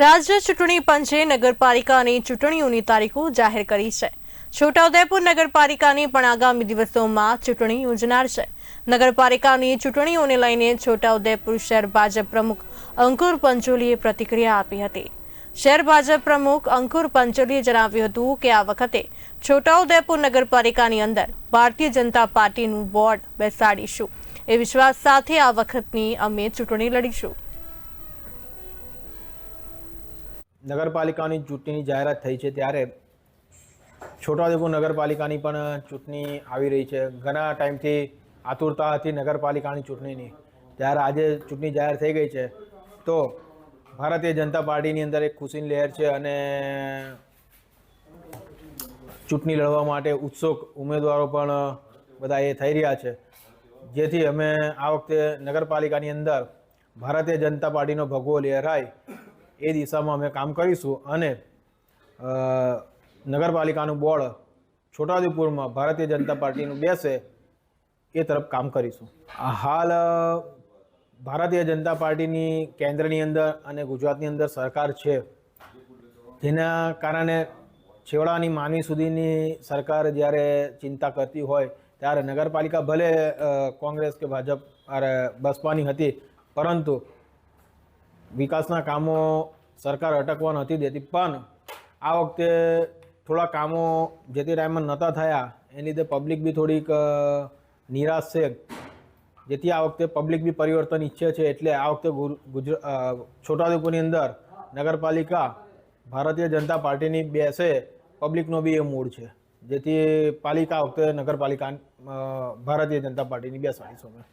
રાજ્ય ચૂંટણી પંચે નગરપાલિકાની ચૂંટણીઓની તારીખો જાહેર કરી છે. છોટાઉદેપુર નગરપાલિકાની પણ આગામી દિવસોમાં ચૂંટણી યોજનાર છે. નગરપાલિકાની ચૂંટણીઓને લઈને છોટાઉદેપુર શહેર ભાજપ પ્રમુખ અંકુર પંચોલીએ પ્રતિક્રિયા આપી હતી. શહેર ભાજપ પ્રમુખ અંકુર પંચોલીએ જણાવ્યું હતું કે આ વખતે છોટાઉદેપુર નગરપાલિકાની અંદર ભારતીય જનતા પાર્ટીનું બોર્ડ બેસાડીશું. એ વિશ્વાસ સાથે આ વખતની અમે ચૂંટણી લડીશું. નગરપાલિકાની ચૂંટણીની જાહેરાત થઈ છે ત્યારે છોટાઉદેપુર નગરપાલિકાની પણ ચૂંટણી આવી રહી છે. ઘણા ટાઈમથી આતુરતા હતી નગરપાલિકાની ચૂંટણીની. ત્યારે આજે ચૂંટણી જાહેર થઈ ગઈ છે. તો ભારતીય જનતા પાર્ટીની અંદર એક ખુશીની લહેર છે અને ચૂંટણી લડવા માટે ઉત્સુક ઉમેદવારો પણ બધા એ થઈ રહ્યા છે. જેથી અમે આ વખતે નગરપાલિકાની અંદર ભારતીય જનતા પાર્ટીનો ભગવો લહેરાય એ દિશામાં અમે કામ કરીશું અને નગરપાલિકાનું બોર્ડ છોટાઉદેપુરમાં ભારતીય જનતા પાર્ટીનું બેસે એ તરફ કામ કરીશું. હાલ ભારતીય જનતા પાર્ટીની કેન્દ્રની અંદર અને ગુજરાતની અંદર સરકાર છે. જેના કારણે છેવાડાની માનવી સુધીની સરકાર જ્યારે ચિંતા કરતી હોય, ત્યારે નગરપાલિકા ભલે કોંગ્રેસ કે ભાજપ બસપાની હતી, પરંતુ વિકાસના કામો સરકાર અટકવા નથી દેતી, પણ આ વખતે થોડા કામો જે તે ટાઈમમાં નહોતા થયા એની લીધે પબ્લિક બી થોડીક નિરાશ છે. જેથી આ વખતે પબ્લિક બી પરિવર્તન ઈચ્છે છે, એટલે આ વખતે ગુજરાત છોટાઉદેપુરની અંદર નગરપાલિકા, ભારતીય જનતા પાર્ટીની બેસે પબ્લિકનો બી એ મૂડ છે. જેથી પાલિકા વખતે નગરપાલિકા ભારતીય જનતા પાર્ટીની બેસવાની સમય